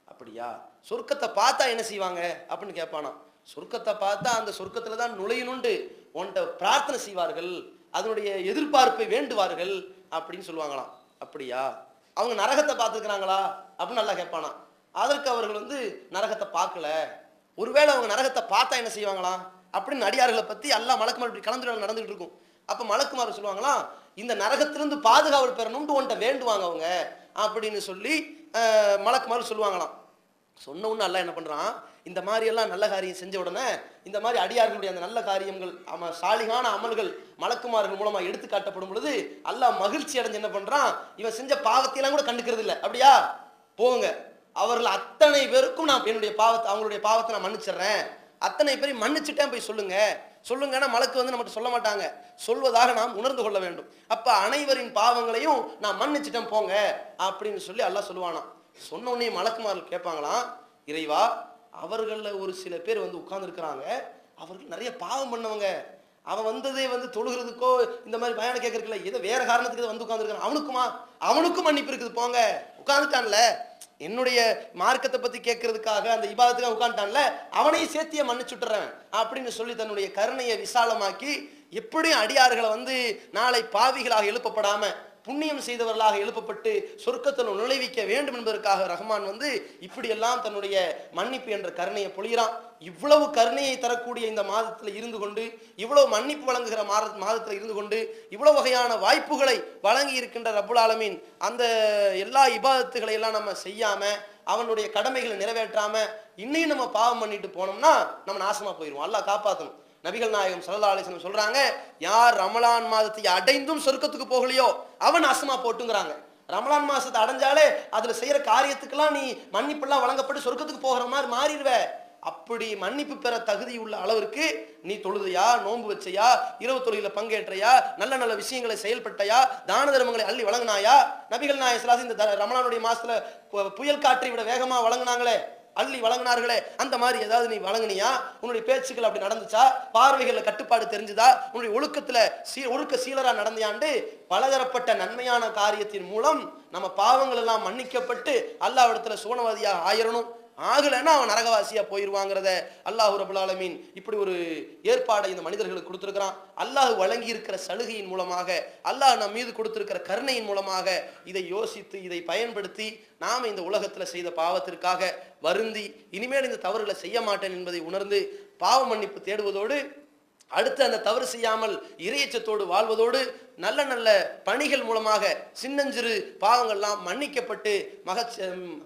அப்படியா? சொர்க்கத்தை பார்த்தா என்ன செய்வாங்க? அப்படின்னு கேட்பானா சொர்க்கத்தை பார்த்தா அந்த சொர்க்கத்துல தான் நுழையணுண்டு உன்ட்ட பிரார்த்தனை செய்வார்கள். அதனுடைய எதிர்பார்ப்பை வேண்டுவார்கள். அப்படின்னு சொல்லுவாங்களாம். அப்படியா? அவங்க நரகத்தை பார்த்துருக்குறாங்களா? அப்படின்னு நல்லா கேட்பானா அதற்கு அவர்கள் வந்து நரகத்தை பார்க்கல. ஒருவேளை அவங்க நரகத்தை பார்த்தா என்ன செய்வாங்களாம்? அப்படின்னு நடிகார்களை பற்றி எல்லாம் மலக்குமார் இப்படி கலந்துரையாடல் நடந்துகிட்டு இருக்கும். அப்போ மலக்குமார் சொல்லுவாங்களாம் இந்த நரகத்திலிருந்து பாதுகாவல் பெறணும்னு உன்ட்ட வேண்டுவாங்க அவங்க அப்படின்னு சொல்லி மலக்குமார் சொல்லுவாங்களாம். சொன்ன உடனே அல்லாஹ் என்ன பண்ணுறான் இந்த மாதிரியெல்லாம் நல்ல காரியம் செஞ்ச உடனே இந்த மாதிரி அடியார்களுடைய அந்த நல்ல காரியங்கள் அம சாலிகான அமல்கள் மலக்குமார்கள் மூலமாக எடுத்து காட்டப்படும் பொழுது அல்லாஹ் மகிழ்ச்சி அடைஞ்சு என்ன பண்ணுறான் இவன் செஞ்ச பாவத்தையெல்லாம் கூட கண்டுக்கிறது இல்லை. அப்படியா? போங்க. அவர்கள் அத்தனை பேருக்கும் நான் என்னுடைய பாவத்தை அவங்களுடைய பாவத்தை நான் மன்னிச்சிடுறேன். அத்தனை பேரையும் மன்னிச்சுட்டேன் போய் சொல்லுங்க. சொல்லுங்கன்னா மலக்கு வந்து நம்மகிட்ட சொல்ல மாட்டாங்க. சொல்வதாக நாம் உணர்ந்து கொள்ள வேண்டும். அப்ப அனைவரின் பாவங்களையும் நான் மன்னிச்சிட்டேன் போங்க அப்படின்னு சொல்லி எல்லாம் சொல்லுவானாம். சொன்ன உடனே மலக்குமார்கள் கேட்பாங்களாம் இறைவா அவர்களில் ஒரு சில பேர் வந்து உட்கார்ந்துருக்கிறாங்க. அவர்கள் நிறைய பாவம் பண்ணவங்க. அவன் வந்ததே வந்து தொழுகிறதுக்கோ இந்த மாதிரி பயணம் கேட்கறதுல ஏதோ வேற காரணத்துக்கு வந்து உட்காந்துருக்கான் அவனுக்குமா? அவனுக்கும் மன்னிப்பு இருக்குது போங்க. உட்காந்துட்டான்ல என்னுடைய மார்க்கத்தை பத்தி கேட்கறதுக்காக அந்த இபாதத்துக்காக உட்காந்துட்டான்ல அவனையும் சேர்த்திய மன்னிச்சுட்டுறேன் அப்படின்னு சொல்லி தன்னுடைய கருணையை விசாலமாக்கி எப்படியும் அடியார்களை வந்து நாளை பாவிகளாக எழுப்பப்படாம புண்ணியம் செய்தவர்களாக எழுப்பப்பட்டு சொர்க்கத்தில் நுழைவிக்க வேண்டும் என்பதற்காக ரஹ்மான் வந்து இப்படியெல்லாம் தன்னுடைய மன்னிப்பு என்ற கருணையை பொழிகிறான். இவ்வளவு கருணையை தரக்கூடிய இந்த மாதத்தில் இருந்து கொண்டு இவ்வளவு மன்னிப்பு வழங்குகிற மாத மாதத்தில் இருந்து கொண்டு இவ்வளவு வகையான வாய்ப்புகளை வழங்கி இருக்கின்ற ரபுல் ஆலமீன் அந்த எல்லா இபாதத்துகளை எல்லாம் நம்ம செய்யாம அவனுடைய கடமைகளை நிறைவேற்றாம இன்னையும் நம்ம பாவம் பண்ணிட்டு போனோம்னா நம்ம நாசமா போயிடுவோம் எல்லாம் காப்பாற்றணும் நபிகள் நாயகம் சல்லா அலிஸ்லம் சொல்றாங்க யார் ரமலான் மாதத்தை அடைந்தும் சொர்க்கத்துக்கு போகலையோ அவன் நாசமா போட்டுங்கிறாங்க. ரமலான் மாசத்தை அடைஞ்சாலே அதுல செய்யற காரியத்துக்கெல்லாம் நீ மன்னிப்பெல்லாம் வழங்கப்பட்டு சொர்க்கத்துக்கு போகிற மாதிரி மாறிடுவ. அப்படி மன்னிப்பு பெற தகுதி உள்ள அளவிற்கு நீ தொழுதையா நோன்பு வச்சையா இரவு தொழில பங்கேற்றையா நல்ல நல்ல விஷயங்களை செயல்பட்டையா தான தர்மங்களை அள்ளி வழங்கினாயா? நபிகள் நாயகம் இந்த த- ரமலானுடைய மாசத்துல பு- புயல் காற்றை விட வேகமா வழங்கினாங்களே. அள்ளி வழங்கினார்களே அந்த மாதிரி ஏதாவது நீ வழங்குனியா? உன்னுடைய பேச்சுக்கள் அப்படி நடந்துச்சா? பார்வைகளில் கட்டுப்பாடு தெரிஞ்சுதா? உன்னுடைய ஒழுக்கத்துல சீ ஒழுக்க சீலரா நடந்தியாண்டு பலதரப்பட்ட நன்மையான காரியத்தின் மூலம் நம்ம பாவங்கள் எல்லாம் மன்னிக்கப்பட்டு அல்லாஹ்விடத்துல சூனவாதியாக ஆயிரணும். ஆகலைன்னா அவன் நரகவாசியாக போயிடுவாங்கிறத அல்லாஹ் ரபுல்லாலமீன் இப்படி ஒரு ஏற்பாடை இந்த மனிதர்களுக்கு கொடுத்துருக்கிறான். அல்லாஹ் வழங்கி இருக்கிற சலுகையின் மூலமாக அல்லாஹ் நம் மீது கொடுத்துருக்கிற கருணையின் மூலமாக இதை யோசித்து இதை பயன்படுத்தி நாம் இந்த உலகத்தில் செய்த பாவத்திற்காக வருந்தி இனிமேல் இந்த தவறுகளை செய்ய மாட்டேன் என்பதை உணர்ந்து பாவ மன்னிப்பு தேடுவதோடு அடுத்து அந்த தவறு செய்யாமல் இறையச்சத்தோடு வாழ்வதோடு நல்ல நல்ல பணிகள் மூலமாக சின்னஞ்சிறு பாவங்கள்லாம் மன்னிக்கப்பட்டு மகத்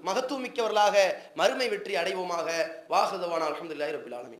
மகத்துவமிக்கவர்களாக மறுமை வெற்றி அடைவோமாக. வாசுதவான அலமதுல்லாஹி ரபில் ஆலமீன்.